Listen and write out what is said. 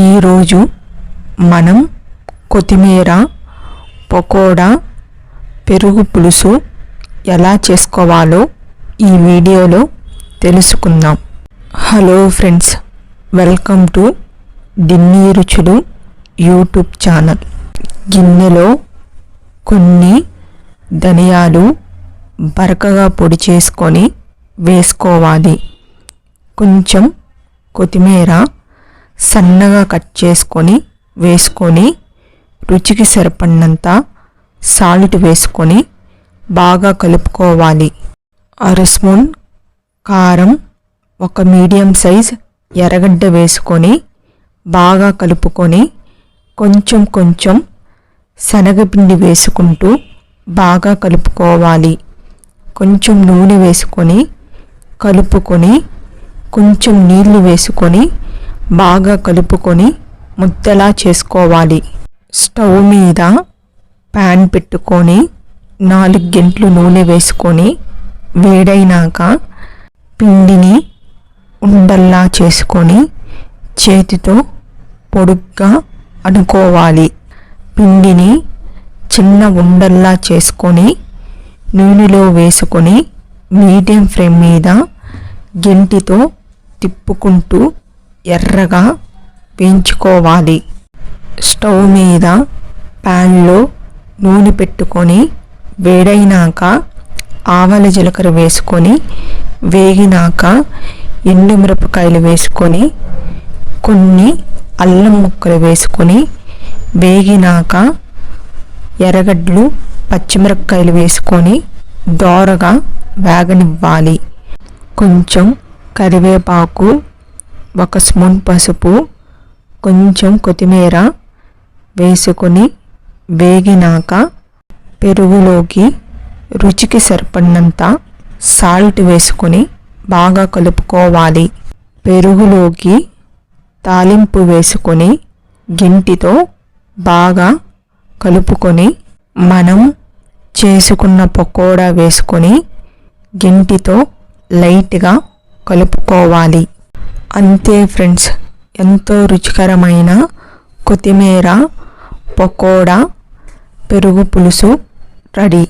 ఈరోజు మనం కొత్తిమీర పకోడా పెరుగు పులుసు ఎలా చేసుకోవాలో ఈ వీడియోలో తెలుసుకుందాం. Hello friends welcome to Dinni Ruchulu YouTube channel. గిన్నెలో కొన్ని ధనియాలు బరకగా పొడి చేసుకొని వేసుకోవాలి. కొంచెం కొత్తిమీర సన్నగా కట్ చేసుకొని వేసుకొని రుచికి సరిపడినంత సాల్ట్ వేసుకొని బాగా కలుపుకోవాలి. అర స్పూన్ కారం ఒక మీడియం సైజ్ ఎర్రగడ్డ వేసుకొని బాగా కలుపుకొని కొంచెం కొంచెం శనగపిండి వేసుకుంటూ బాగా కలుపుకోవాలి. కొంచెం నూనె వేసుకొని కలుపుకొని కొంచెం నీళ్ళు వేసుకొని బాగా కలుపుకొని ముద్దలా చేసుకోవాలి. స్టవ్ మీద ప్యాన్ పెట్టుకొని నాలుగు గంటలు నూనె వేసుకొని వేడైనాక పిండిని ఉండల్లా చేసుకొని చేతితో పొడుగ్గా అనుకోవాలి పిండిని చిన్న ఉండల్లా చేసుకొని నూనెలో వేసుకొని మీడియం ఫ్లేమ్ మీద గెంటితో తిప్పుకుంటూ ఎర్రగా వేయించుకోవాలి. స్టవ్ మీద ప్యాన్లో నూనె పెట్టుకొని వేడైనాక ఆవాల జీలకర్ర వేసుకొని వేగినాక ఎండుమిరపకాయలు వేసుకొని కొన్ని అల్లం ముక్కలు వేసుకొని వేగినాక ఎర్రగడ్డలు పచ్చిమిరపకాయలు వేసుకొని దోరగా వేగనివ్వాలి. కొంచెం కరివేపాకు ఒక స్పూన్ పసుపు కొంచెం కొత్తిమీర వేసుకొని వేగినాక పెరుగులోకి రుచికి సరిపడినంత సాల్ట్ వేసుకొని బాగా కలుపుకోవాలి. పెరుగులోకి తాలింపు వేసుకొని గింటితో బాగా కలుపుకొని మనం చేసుకున్న పకోడా వేసుకొని గింటితో లైట్గా కలుపుకోవాలి. అంతే ఫ్రెండ్స్. ఎంతో రుచికరమైన కొత్తిమీర పకోడా పెరుగు పులుసు రెడీ.